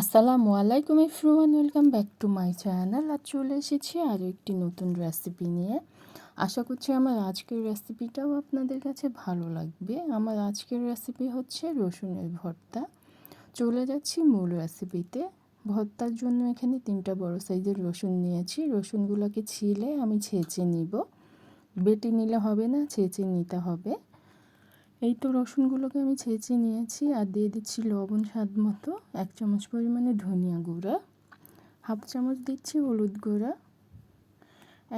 আসসালামু আলাইকুম everyone, welcome back to my channel. আর চলে এসেছি আরও একটি নতুন রেসিপি নিয়ে। আশা করছি আমার আজকের রেসিপিটাও আপনাদের কাছে ভালো লাগবে। আমার আজকের রেসিপি হচ্ছে রসুনের ভর্তা। চলে যাচ্ছি মূল রেসিপিতে। ভর্তার জন্য এখানে তিনটা বড় সাইজের রসুন নিয়েছি। রসুনগুলোকে ছিলে আমি ছেঁচে নিব। বেটে নিলে হবে না, ছেঁচে নিতে হবে। এই তো রসুনগুলোকে আমি ছেঁচে নিয়েছি আর দিয়ে দিচ্ছি লবণ স্বাদ মতো। এক চামচ পরিমাণে ধনিয়া গুঁড়া, হাফ চামচ দিচ্ছি হলুদ গুঁড়া,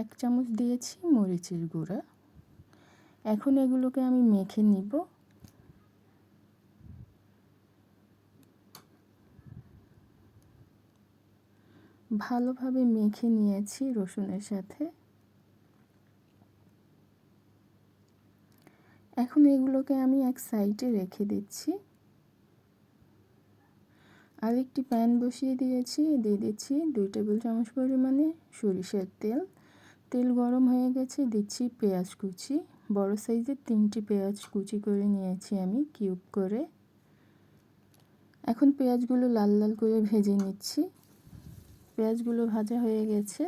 এক চামচ দিয়েছি মরিচের গুঁড়া। এখন এগুলোকে আমি মেখে নিব। ভালোভাবে মেখে নিয়েছি রসুনের সাথে। এখন এগুলোকে আমি এক সাইডে রেখে দিচ্ছি। আর একটি প্যান বসিয়ে দিয়েছি, দিয়ে দিচ্ছি দুই টেবিল চামচ পরিমাণে সরিষার তেল। তেল গরম হয়ে গেছে, দিচ্ছি পেঁয়াজ কুচি। বড় সাইজের তিনটি পেঁয়াজ কুচি করে নিয়েছি আমি, কিউব করে। এখন পেঁয়াজগুলো লাল লাল করে ভেজে নিচ্ছি। পেঁয়াজগুলো ভাজা হয়ে গেছে,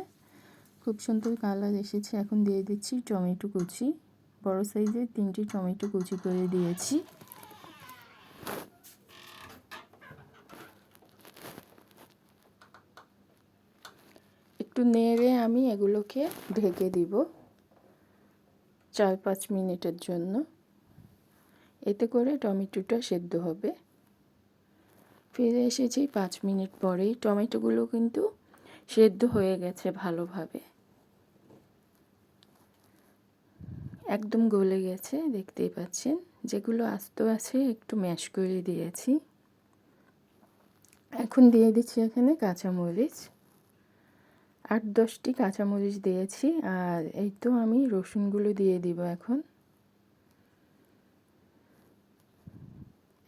খুব সুন্দর কালার এসেছে। এখন দিয়ে দিচ্ছি টমেটো কুচি। বড় সাইজের তিনটি টমেটো কুচি করে দিয়েছি। একটু নেড়ে আমি এগুলোকে ঢেকে দিব চার পাঁচ মিনিটের জন্য। এতে করে টমেটোটা সেদ্ধ হবে। ফিরে এসেছি পাঁচ মিনিট পরেই। টমেটোগুলো কিন্তু সেদ্ধ হয়ে গেছে ভালোভাবে। একদম গলে গেছে, দেখতেই পাচ্ছেন। যেগুলো আস্ত আছে একটু ম্যাশ করে দিয়েছি। এখন দিয়ে দিচ্ছি এখানে কাঁচামরিচ। আট দশটি কাঁচামরিচ দিয়েছি, আর এই তো আমি রসুনগুলো দিয়ে দিব এখন।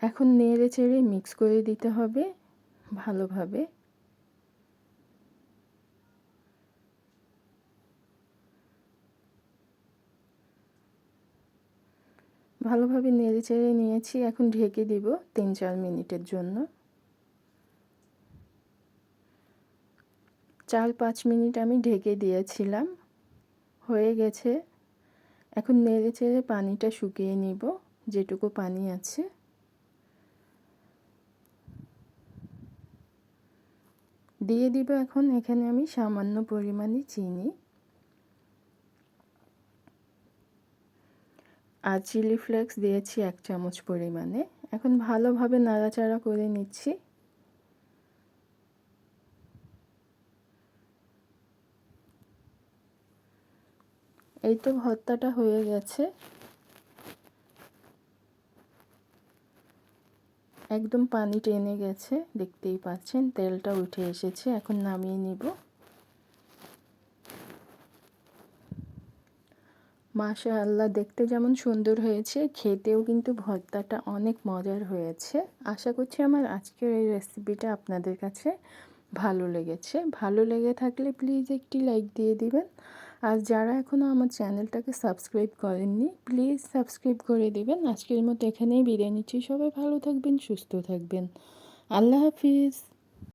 এখন নেড়ে চেড়ে মিক্স করে দিতে হবে ভালোভাবে। ভালোভাবে নেড়ে চেড়ে নিয়েছি, এখন ঢেকে দিব তিন চার মিনিটের জন্য। চার পাঁচ মিনিট আমি ঢেকে দিয়েছিলাম, হয়ে গেছে। এখন নেড়ে চেড়ে পানিটা শুকিয়ে নিব, যেটুকু পানি আছে। দিয়ে দিব এখন এখানে আমি সামান্য পরিমাণে চিনি। আর চিলি ফ্লেক্স দিয়েছি এক চামচ পরিমাণে। এখন ভালোভাবে নাড়াচাড়া করে নিচ্ছি। এই তো ভর্তাটা হয়ে গেছে। একদম পানি টেনে গেছে, দেখতেই পাচ্ছেন, তেলটা উঠে এসেছে, এখন নামিয়ে নিব। মাশা আল্লাহ দেখতে যেমন সুন্দর হয়েছে, খেতেও কিন্তু ভর্তাটা অনেক মজার হয়েছে। আশা করছি আমার আজকের এই রেসিপিটা আপনাদের কাছে ভালো লেগেছে। ভালো লেগে থাকলে প্লিজ একটি লাইক দিয়ে দিবেন। আর যারা এখনও আমার চ্যানেলটাকে সাবস্ক্রাইব করেননি প্লিজ সাবস্ক্রাইব করে দেবেন। আজকের মতো এখানেই বিদায় নিচ্ছি। সবাই ভালো থাকবেন, সুস্থ থাকবেন। আল্লাহ হাফিজ।